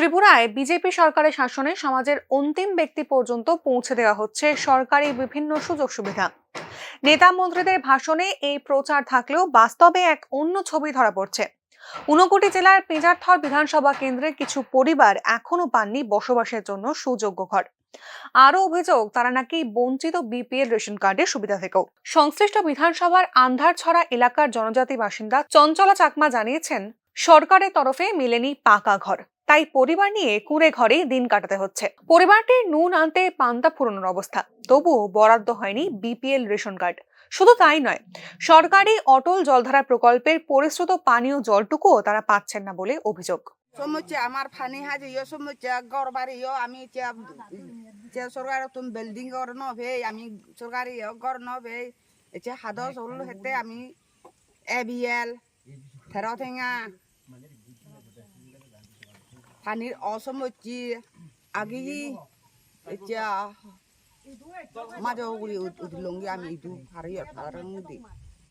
ত্রিপুরায় বিজেপি সরকারের শাসনে সমাজের অন্তিম ব্যক্তি পর্যন্ত পৌঁছে দেওয়া হচ্ছে সরকারি বিভিন্ন সুযোগ সুবিধা। নেতা মন্ত্রীদের ভাষণে এই প্রচার থাকলেও বাস্তবে এক অন্য ছবি ধরা পড়ছে। ঊনকোটি জেলার পেঁজারথর বিধানসভা কেন্দ্রের কিছু পরিবার এখনও পাননি বসবাসের জন্য সুযোগ্য ঘর। আরও অভিযোগ, তারা নাকি বঞ্চিত বিপিএল রেশন কার্ডের সুবিধা থেকেও। সংশ্লিষ্ট বিধানসভার আন্ধারছড়া এলাকার জনজাতি বাসিন্দা চঞ্চলা চাকমা জানিয়েছেন, সরকারের তরফে মেলেনি পাকা ঘর। তাই পরিবার নিয়ে কুঁড়ে ঘরেই দিন কাটাতে হচ্ছে। পরিবারটির নুন আনতে পান্তা ফুরোনোর অবস্থা। তবুও বরাদ্দ হয়নি বিপিএল রেশন কার্ড। শুধু তাই নয়, সরকারি অটল জলধারা প্রকল্পের পরিশ্রুত পানীয় জলটুকুও তারা পাচ্ছেন না বলে অভিযোগ। সমুচে আমার ফানি হাজে ইয়ে সমুচে গড় বাড়ি ইয়ে আমি চে সরকার তুমি বিল্ডিং গড় ন ভে আমি সরকারি ইয়ে গড় ন ভে এচে হাদ সরল হেতে আমি এ বি এল থের ঠেঙা ফানির অসমুচি আগি এতিয়া মাঝে উড়ি আমি ইদু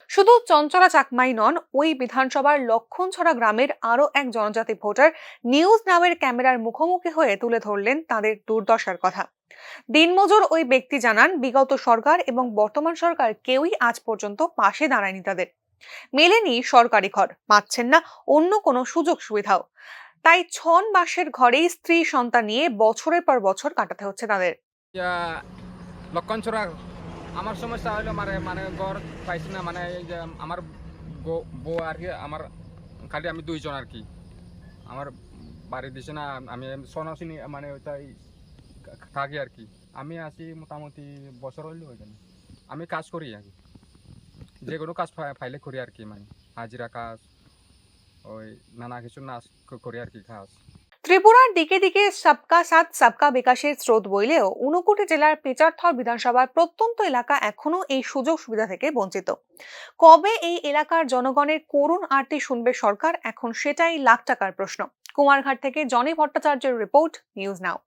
শুধু চঞ্চলা চাকমাই নন, ওই বিধানসভার লক্ষণছড়া গ্রামের আরও এক জনজাতি ভোটার নিউজ নামের ক্যামেরার মুখোমুখি হয়ে তুলে ধরলেন তাদের দুর্দশার কথা। দিনমজুর ওই ব্যক্তি জানান, বিগত সরকার এবং বর্তমান সরকার কেউই আজ পর্যন্ত পাশে দাঁড়ায়নি তাদের। মেলেনি সরকারি ঘর পাচ্ছেন না অন্য কোনো সুযোগ সুবিধাও তাই ছন মাসের ঘরেই স্ত্রী সন্তান নিয়ে বছরের পর বছর কাটাতে হচ্ছে তাদের। লক্ষণ আমার সমস্যা হলো মানে মানে ঘর পাইছি না মানে এই যে আমার বউ- আর কি, আমার খালি আমি দুইজন আর কি। আমার বাড়ি দিছে না, আমি সনাসিনি মানে ওইটাই থাকি আর কি। আমি আছি মোটামুটি বছর হইল ওইখানে। আমি কাজ করি আর কি। যে কোনো কাজ ফাইলে করি আর কি মানে হাজিরা কাজ। ওই নানা কিছু নাচ করি আর কি খাস ত্রিপুরার দিকে দিকে সবকা সাথ সবকা বিকাশের স্রোত বইলেও উনকোটি জেলার পেচারথর বিধানসভার প্রত্যন্ত এলাকা এখনও এই সুযোগ সুবিধা থেকে বঞ্চিত। কবে এই এলাকার জনগণের করুণ আরতি শুনবে সরকার, এখন সেটাই লাখ টাকার প্রশ্ন। কুমারঘাট থেকে জনি ভট্টাচার্যের রিপোর্ট, নিউজ নাও।